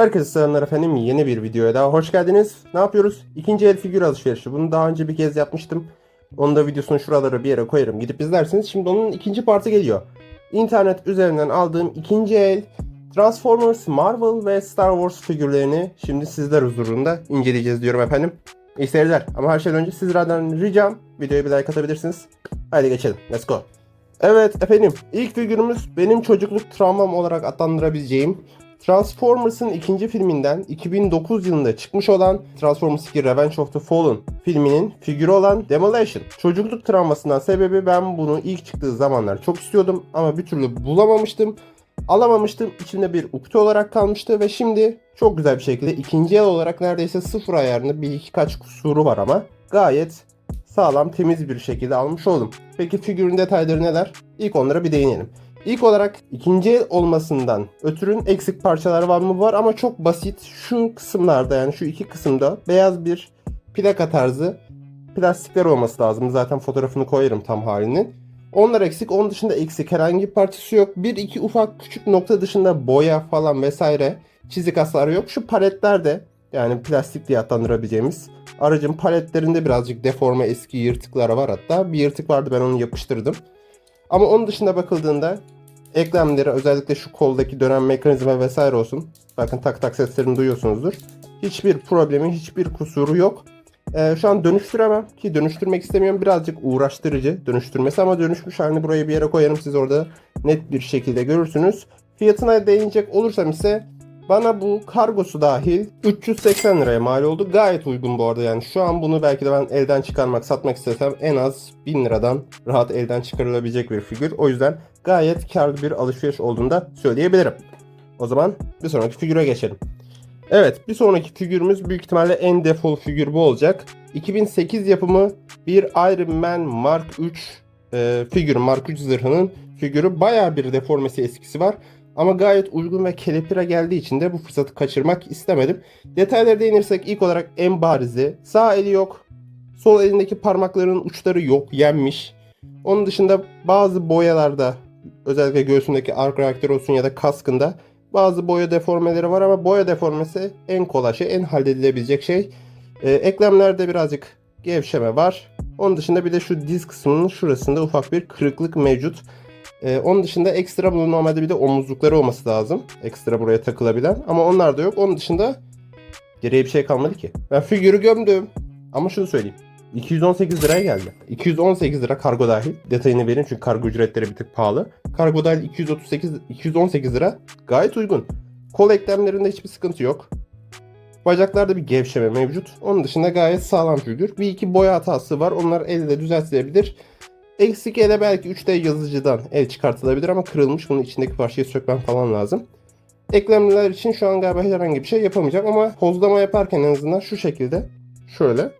Herkese selamlar efendim. Yeni bir videoya daha hoş geldiniz. Ne yapıyoruz? İkinci el figür alışverişi. Bunu daha önce bir kez yapmıştım. Onun da videosunu şuralara bir yere koyarım. Gidip izlersiniz. Şimdi onun ikinci partı geliyor. İnternet üzerinden aldığım ikinci el Transformers, Marvel ve Star Wars figürlerini şimdi sizler huzurunda inceleyeceğiz diyorum efendim. İyi seyirler. Ama her şeyden önce sizlerden ricam videoya bir like atabilirsiniz. Haydi geçelim. Let's go. Evet efendim ilk figürümüz benim çocukluk travmam olarak adlandırabileceğim Transformers'ın ikinci filminden 2009 yılında çıkmış olan Transformers 2 Revenge of the Fallen filminin figürü olan Demolition. Çocukluk travmasından sebebi ben bunu ilk çıktığı zamanlar çok istiyordum ama bir türlü bulamamıştım. Alamamıştım. İçimde bir ukde olarak kalmıştı ve şimdi çok güzel bir şekilde ikinci el olarak neredeyse sıfır ayarında bir iki kaç kusuru var ama gayet sağlam temiz bir şekilde almış oldum. Peki figürün detayları neler? İlk onlara bir değinelim. İlk olarak ikinci el olmasından ötürün eksik parçalar var mı? Var ama çok basit. Şu kısımlarda yani şu iki kısımda beyaz bir plaka tarzı plastikler olması lazım. Zaten fotoğrafını koyarım tam halinin. Onlar eksik. Onun dışında eksik herhangi bir parçası yok. Bir iki ufak küçük nokta dışında boya falan vesaire çizik hasarı yok. Şu paletlerde yani plastik diye adlandırabileceğimiz aracın paletlerinde birazcık deforme eski yırtıklar var hatta. Bir yırtık vardı ben onu yapıştırdım. Ama onun dışında bakıldığında eklemleri özellikle şu koldaki dönen mekanizma vesaire olsun. Bakın tak tak seslerini duyuyorsunuzdur. Hiçbir problemi, hiçbir kusuru yok. Ee, şu an dönüştüremem ki dönüştürmek istemiyorum. Birazcık uğraştırıcı dönüştürmesi ama dönüşmüş halini buraya bir yere koyarım. Siz orada net bir şekilde görürsünüz. Fiyatına değinecek olursam ise bana bu kargosu dahil 380 liraya mal oldu. Gayet uygun bu arada yani. Şu an bunu belki de ben elden çıkarmak, satmak istesem en az 1000 liradan rahat elden çıkarılabilecek bir figür. O yüzden gayet karlı bir alışveriş olduğunu da söyleyebilirim. O zaman bir sonraki figüre geçelim. Evet bir sonraki figürümüz büyük ihtimalle en defol figür bu olacak. 2008 yapımı bir Iron Man Mark 3 e, figürü, Mark 3 zırhının figürü. Baya bir deformesi eskisi var. Ama gayet uygun ve kelepire geldiği için de bu fırsatı kaçırmak istemedim. Detaylara değinirsek ilk olarak en barizi sağ eli yok. Sol elindeki parmaklarının uçları yok, yenmiş. Onun dışında bazı boyalarda özellikle göğsündeki ark reaktör olsun ya da kaskında bazı boya deformeleri var ama boya deformesi en kolay şey, en halledilebilecek şey. Ee, eklemlerde birazcık gevşeme var. Onun dışında bir de şu diz kısmının şurasında ufak bir kırıklık mevcut. Ee, onun dışında ekstra bunun normalde bir de omuzlukları olması lazım. Ekstra buraya takılabilen. Ama onlar da yok. Onun dışında geriye bir şey kalmadı ki. Ben figürü gömdüm. Ama şunu söyleyeyim. 218 liraya geldi. 218 lira kargo dahil. Detayını verin çünkü kargo ücretleri bir tık pahalı. Kargo dahil 238 218 lira. Gayet uygun. Kol eklemlerinde hiçbir sıkıntı yok. Bacaklarda bir gevşeme mevcut. Onun dışında gayet sağlam figür. Bir iki boya hatası var. Onlar elde düzeltilebilir. Eksik ele belki 3D yazıcıdan el çıkartılabilir ama kırılmış. Bunun içindeki parçayı sökmem falan lazım. Eklemliler için şu an galiba herhangi bir şey yapamayacağım ama pozlama yaparken en azından şu şekilde şöyle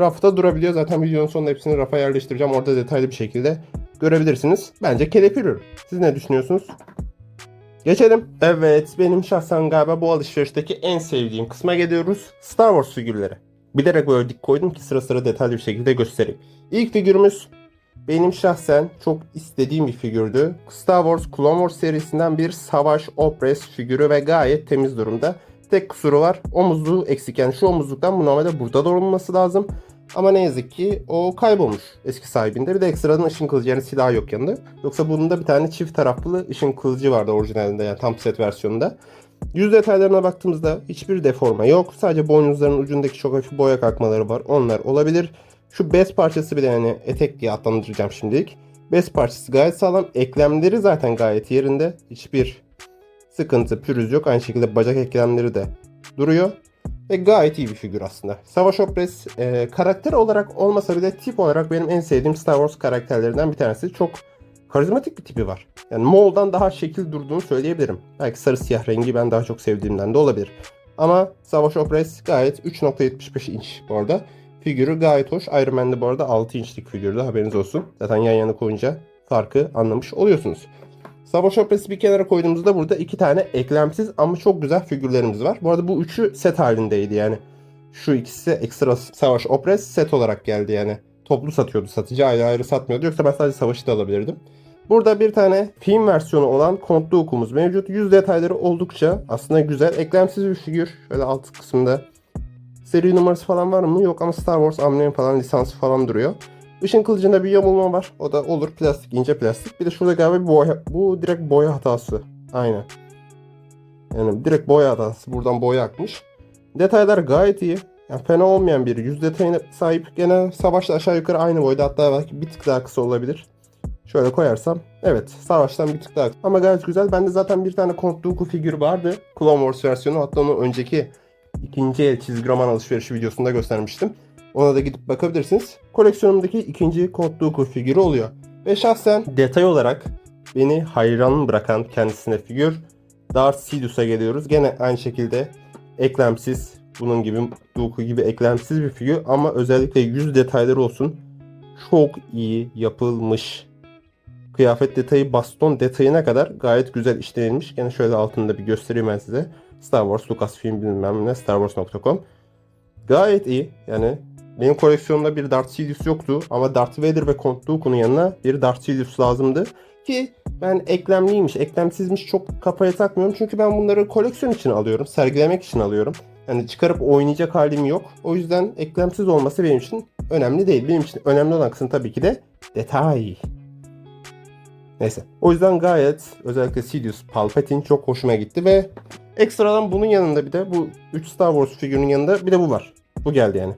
rafta durabiliyor. Zaten videonun sonunda hepsini rafa yerleştireceğim. Orada detaylı bir şekilde görebilirsiniz. Bence kelepir. Siz ne düşünüyorsunuz? Geçelim. Evet benim şahsen galiba bu alışverişteki en sevdiğim kısma geliyoruz. Star Wars figürleri. Bilerek böyle dik koydum ki sıra sıra detaylı bir şekilde göstereyim. İlk figürümüz benim şahsen çok istediğim bir figürdü. Star Wars Clone Wars serisinden bir savaş opres figürü ve gayet temiz durumda. Tek kusuru var omuzluğu eksik yani şu omuzluktan bu normalde burada da lazım. Ama ne yazık ki o kaybolmuş eski sahibinde. Bir de ekstradan ışın kılıcı yani silah yok yanında. Yoksa bunun da bir tane çift taraflı ışın kılıcı vardı orijinalinde yani tam set versiyonunda. Yüz detaylarına baktığımızda hiçbir deforma yok. Sadece boynuzların ucundaki çok hafif boya kalkmaları var. Onlar olabilir. Şu bez parçası bir de yani etek diye adlandıracağım şimdilik. Bez parçası gayet sağlam. Eklemleri zaten gayet yerinde. Hiçbir sıkıntı, pürüz yok. Aynı şekilde bacak eklemleri de duruyor. Ve gayet iyi bir figür aslında. Savaş Opres e, karakter olarak olmasa bile tip olarak benim en sevdiğim Star Wars karakterlerinden bir tanesi. Çok karizmatik bir tipi var. Yani Maul'dan daha şekil durduğunu söyleyebilirim. Belki sarı siyah rengi ben daha çok sevdiğimden de olabilir. Ama Savaş Opres gayet 3.75 inç bu arada. Figürü gayet hoş. Iron Man'de bu arada 6 inçlik figürdü haberiniz olsun. Zaten yan yana koyunca farkı anlamış oluyorsunuz. Savaş Opres'i bir kenara koyduğumuzda burada iki tane eklemsiz ama çok güzel figürlerimiz var. Bu arada bu üçü set halindeydi yani. Şu ikisi ekstra Savaş Opres set olarak geldi yani. Toplu satıyordu satıcı ayrı ayrı satmıyordu. Yoksa ben sadece savaşı da alabilirdim. Burada bir tane film versiyonu olan Count Dooku'muz mevcut. Yüz detayları oldukça aslında güzel. Eklemsiz bir figür. Şöyle alt kısmında seri numarası falan var mı? Yok ama Star Wars amblemi falan lisansı falan duruyor. Işın kılıcında bir yamulma var. O da olur plastik, ince plastik. Bir de şurada galiba bir boya. Bu direkt boya hatası. Aynen. Yani direkt boya hatası. Buradan boya akmış. Detaylar gayet iyi. Yani fena olmayan bir yüz detayına sahip. Gene savaşta aşağı yukarı aynı boyda. Hatta belki bir tık daha kısa olabilir. Şöyle koyarsam. Evet savaştan bir tık daha. Ama gayet güzel. Bende zaten bir tane Count Dooku figür vardı. Clone Wars versiyonu. Hatta onu önceki ikinci el çizgi roman alışverişi videosunda göstermiştim. Ona da gidip bakabilirsiniz. Koleksiyonumdaki ikinci Count Dooku figürü oluyor. Ve şahsen detay olarak beni hayran bırakan kendisine figür Darth Sidious'a geliyoruz. Gene aynı şekilde eklemsiz, bunun gibi Dooku gibi eklemsiz bir figür ama özellikle yüz detayları olsun çok iyi yapılmış. Kıyafet detayı, baston detayına kadar gayet güzel işlenilmiş. Gene şöyle altında bir göstereyim ben size. Star Wars, Lucasfilm bilmem ne, starwars.com. Gayet iyi. Yani benim koleksiyonumda bir Darth Sidious yoktu ama Darth Vader ve Count Dooku'nun yanına bir Darth Sidious lazımdı. Ki ben eklemliymiş, eklemsizmiş çok kafaya takmıyorum. Çünkü ben bunları koleksiyon için alıyorum, sergilemek için alıyorum. Yani çıkarıp oynayacak halim yok. O yüzden eklemsiz olması benim için önemli değil. Benim için önemli olan kısım tabii ki de detay. Neyse. O yüzden gayet özellikle Sidious Palpatine çok hoşuma gitti ve ekstradan bunun yanında bir de bu 3 Star Wars figürünün yanında bir de bu var. Bu geldi yani.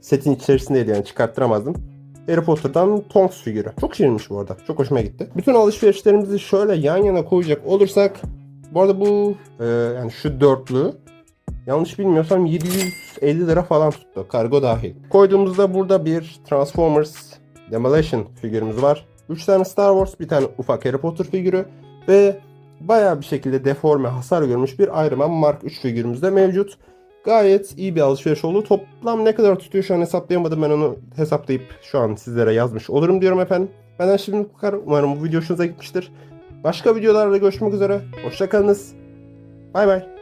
Setin içerisindeydi yani çıkarttıramazdım. Harry Potter'dan Tonks figürü. Çok şirinmiş bu arada. Çok hoşuma gitti. Bütün alışverişlerimizi şöyle yan yana koyacak olursak bu arada bu e, yani şu dörtlü yanlış bilmiyorsam 750 lira falan tuttu. Kargo dahil. Koyduğumuzda burada bir Transformers Demolition figürümüz var. 3 tane Star Wars, bir tane ufak Harry Potter figürü ve bayağı bir şekilde deforme hasar görmüş bir Iron Man Mark 3 figürümüz de mevcut. Gayet iyi bir alışveriş oldu. Toplam ne kadar tutuyor şu an hesaplayamadım. Ben onu hesaplayıp şu an sizlere yazmış olurum diyorum efendim. Benden şimdi bu kadar. Umarım bu video hoşunuza gitmiştir. Başka videolarda görüşmek üzere. Hoşçakalınız. Bay bay.